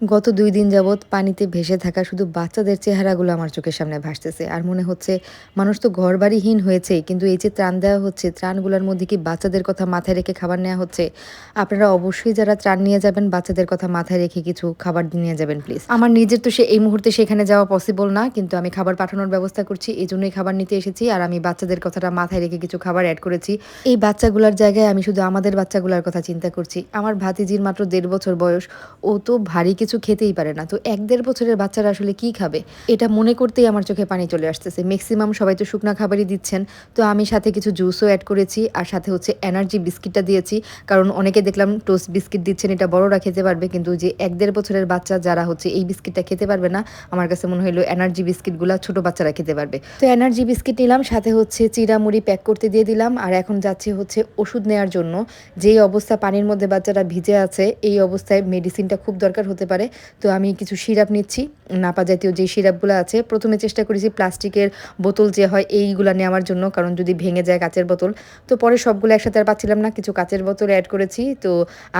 গত দুই দিন যাবৎ পানিতে ভেসে থাকা শুধু বাচ্চাদের চেহারাগুলো আমার চোখের সামনে ভাসতেছে। আর মনে হচ্ছে মানুষ তো ঘর বাড়িহীন হয়েছে কিন্তু এই যে ত্রাণ দেওয়া হচ্ছে, ত্রাণগুলোর মধ্যে কি বাচ্চাদের কথা মাথায় রেখে খাবার নেওয়া হচ্ছে? আপনারা অবশ্যই যারা ত্রাণ নিয়ে যাবেন, বাচ্চাদের কথা মাথায় রেখে কিছু খাবার নিয়ে যাবেন প্লিজ আমার নিজের তো সে এই মুহূর্তে সেখানে যাওয়া পসিবল না, কিন্তু আমি খাবার পাঠানোর ব্যবস্থা করছি এই জন্যই খাবার নিতে এসেছি, আর আমি বাচ্চাদের কথাটা মাথায় রেখে কিছু খাবার অ্যাড করেছি। এই বাচ্চাগুলোর জায়গায় আমি শুধু আমাদের বাচ্চাগুলোর কথা চিন্তা করছি। আমার ভাতিজির মাত্র দেড় বছর বয়স, ও তো ভারী কিছু খেতেই পারে না। তো এক দেড় বছরের বাচ্চারা আসলে কি খাবে? এটা মনে করতেই আমার চোখে পানি চলে আসতেছে। ম্যাক্সিমাম সবাই তো শুকনা খাবারই দিচ্ছেন। তো আমি সাথে কিছু জুসও অ্যাড করেছি আর সাথে হচ্ছে এনার্জি বিস্কিটটা দিয়েছি। কারণ অনেকে দেখলাম টোস্ট বিস্কিট দিচ্ছেন, এটা বড়রা খেতে পারবে। কিন্তু যে এক দেড় বছরের বাচ্চা যারা হচ্ছে এই বিস্কিটটা খেতে পারবে না, আমার কাছে মনে হলো এনার্জি বিস্কিটগুলো ছোট বাচ্চারা খেতে পারবে। তো এনার্জি বিস্কিট নিলাম, সাথে হচ্ছে চিরা মুড়ি প্যাক করতে দিয়ে দিলাম। আর এখন যাচ্ছি হচ্ছে ওষুধ নেওয়ার জন্য। যেই অবস্থা পানির মধ্যে বাচ্চারা ভিজে আছে, এই অবস্থায় মেডিসিনটা খুব দরকার হতে পারে। তো আমি কিছু সিরাপ নিচ্ছি। নাপা জাতীয় যে সিরাপগুলো আছে, প্রথমে চেষ্টা করেছি প্লাস্টিকের বোতল যে হয়, এইগুলো নেওয়ার জন্য, কারণ যদি ভেঙে যায় কাচের বোতল। তো পরে সবগুলো একসাথে আর পাচ্ছিলাম না, কিছু কাচের বোতল অ্যাড করেছি। তো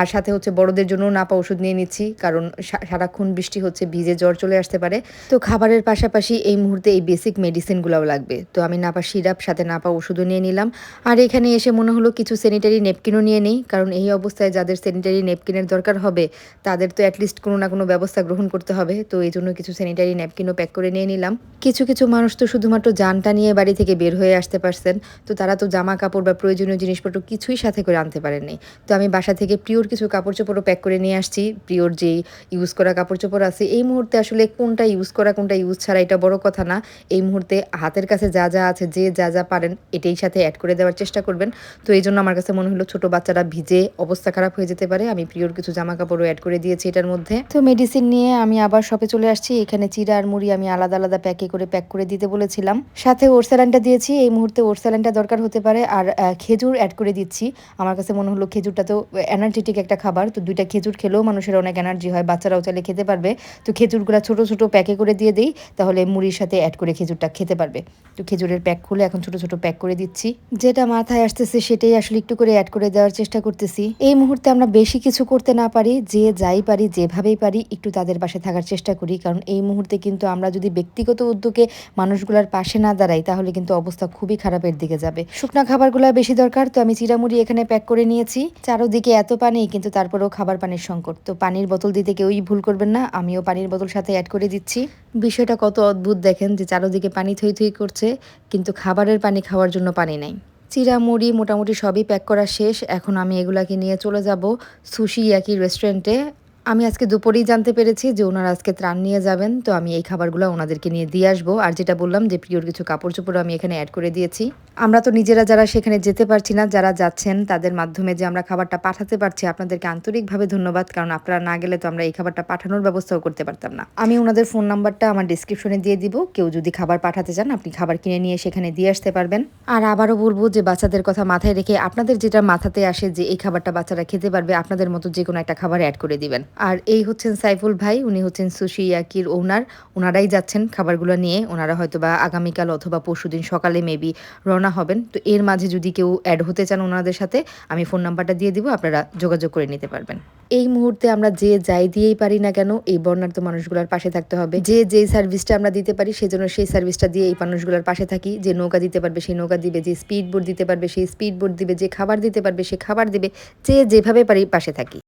আর সাথে হচ্ছে বড়দের জন্য নাপা ওষুধ নিয়ে নিচ্ছি, কারণ সারাক্ষণ বৃষ্টি হচ্ছে, ভিজে জ্বর চলে আসতে পারে। তো খাবারের পাশাপাশি এই মুহূর্তে এই বেসিক মেডিসিনগুলোও লাগবে। তো আমি নাপা সিরাপ, সাথে নাপা ওষুধও নিয়ে নিলাম। আর এখানে এসে মনে হলো কিছু স্যানিটারি নেপকিনও নিয়ে নিই, কারণ এই অবস্থায় যাদের স্যানিটারি নেপকিনের দরকার হবে, তাদের তো অ্যাটলিস্ট কোনো না কোনো ব্যবস্থা গ্রহণ করতে হবে। তো এই জন্য কিছু স্যানিটারি ন্যাপকিনও প্যাক করে নিয়ে নিলাম। কিছু কিছু মানুষ তো শুধুমাত্র যানটা নিয়ে বাড়ি থেকে বের হয়ে আসতে পারছেন। তো তারা তো জামা কাপড় বা প্রয়োজনীয় জিনিসপত্র কিছুই সাথে করে আনতে পারেননি। তো আমি বাসা থেকে প্রিয়র কিছু কাপড় চোপড়ও প্যাক করে নিয়ে আসছি। প্রিয়র যেই ইউজ করা কাপড় চোপড় আছে, এই মুহূর্তে আসলে কোনটা ইউজ করা, কোনটা ইউজ ছাড়া এটা বড় কথা না। এই মুহূর্তে হাতের কাছে যা যা আছে, যে যা যা পারেন, এটাই সাথে অ্যাড করে দেওয়ার চেষ্টা করবেন। তো এই জন্য আমার কাছে মনে হলো ছোট বাচ্চারা ভিজে অবস্থা খারাপ হয়ে যেতে পারে। আমি প্রিয়র কিছু জামা কাপড়ও অ্যাড করে দিয়েছি এটার মধ্যে। তো মেডিসিন নিয়ে আমি আবার শপে চলে আসছি। এখানে চিরা আর মুড়ি আমি আলাদা আলাদা প্যাকে করে প্যাক করে দিতে বলেছিলাম। সাথে ওরস্যালানটা দিয়েছি। এই মুহূর্তে ওরস্যালানটা দরকার হতে পারে। আর খেজুর অ্যাড করে দিচ্ছি। আমার কাছে মনে হলো খেজুরটা তো এনার্জেটিক একটা খাবার। তো দুইটা খেজুর খেলেও মানুষের অনেক এনার্জি হয়। বাচ্চারাও চাইলে খেতে পারবে। তো খেজুরগুলো ছোট ছোট প্যাকে করে দিয়ে দিই। তাহলে মুড়ির সাথে অ্যাড করে খেজুরটা খেতে পারবে। তো খেজুরের প্যাক খুলে এখন ছোট ছোট প্যাক করে দিচ্ছি। যেটা মাথায় আসতেছে সেটাই আসলে একটু করে অ্যাড করে দেওয়ার চেষ্টা করতেছি। এই মুহূর্তে আমরা বেশি কিছু করতে না পারি। যে যাই পারি, যেভাবেই পারি একটু তাদের পাশে থাকার চেষ্টা করি। কারণ এই মুহূর্তে কিন্তু আমরা যদি ব্যক্তিগত উদ্যোগে মানুষগুলোর পাশে না দাঁড়াই, তাহলে কিন্তু অবস্থা খুবই খারাপের দিকে যাবে। শুকনা খাবারগুলো বেশি দরকার, তো আমি চিরামুড়ি এখানে প্যাক করে নিয়েছি। চারোদিকে এত পানি, কিন্তু তারপরেও খাবার পানির সংকট। তো পানির বোতল দিতে কেউই ভুল করবেন না, আমিও পানির বোতল সাথে অ্যাড করে দিচ্ছি। বিষয়টা কত অদ্ভুত দেখেন যে চারোদিকে পানি থই থই করছে, কিন্তু খাবারের পানি খাওয়ার জন্য পানি নাই। চিরা মুড়ি মোটামুটি সবই প্যাক করা শেষ, এখন আমি এগুলাকে নিয়ে চলে যাব সুশি একই রেস্টুরেন্টে আমি আজকে দুপুরেই জানতে পেরেছি যে ওনারা আজকে ত্রাণ নিয়ে যাবেন, তো আমি এই খাবারগুলো ওনাদেরকে নিয়ে দিয়ে আসব। আর যেটা বললাম যে প্রিয়র কিছু কাপড় চোপড় আমি এখানে অ্যাড করে দিয়েছি। আমরা তো নিজেরা যারা সেখানে যেতে পারছি না, যারা যাচ্ছেন, তাদের মাধ্যমে যে আমরা খাবারটা পাঠাতে পারছি, আপনাদেরকে আন্তরিকভাবে ধন্যবাদ, কারণ আপনারা না গেলে তো আমরা এই খাবারটা পাঠানোর ব্যবস্থাও করতে পারতাম না। আমি ওনাদের ফোন নাম্বারটা আমার ডিসক্রিপশনে দিয়ে দিব। কেউ যদি খাবার পাঠাতে চান, আপনি খাবার কিনে নিয়ে সেখানে দিয়ে আসতে পারবেন। আর আবারও বলব যে বাচ্চাদের কথা মাথায় রেখে আপনাদের যেটা মাথাতে আসে যে এই খাবারটা বাচ্চারা খেতে পারবে, আপনাদের মতো যে কোনো একটা খাবার অ্যাড করে দিবেন। আর এই হচ্ছেন সাইফুল ভাই, উনি হচ্ছেন সুশি ইয়াকির ওনার। ওনারাই যাচ্ছেন খাবারগুলো নিয়ে। ওনারা হয়তো বা আগামীকাল অথবা পরশুদিন সকালে মেবি রওনা হবেন। তো এর মাঝে যদি কেউ অ্যাড হতে চান ওনাদের সাথে, আমি ফোন নাম্বারটা দিয়ে দিব, আপনারা যোগাযোগ করে নিতে পারবেন। এই মুহূর্তে আমরা যে যাই দিয়েই পারি না কেন, এই বর্ণাঢ্য মানুষগুলোর পাশে থাকতে হবে। যে যে সার্ভিসটা আমরা দিতে পারি, সেজন্য সেই সার্ভিসটা দিয়ে এই মানুষগুলোর পাশে থাকি। যে নৌকা দিতে পারবে, সেই নৌকা দিবে। যে স্পিড বোর্ড দিতে পারবে, সেই স্পিড বোর্ড দিবে। যে খাবার দিতে পারবে, সে খাবার দিবে। যে যেভাবে পারি পাশে থাকি।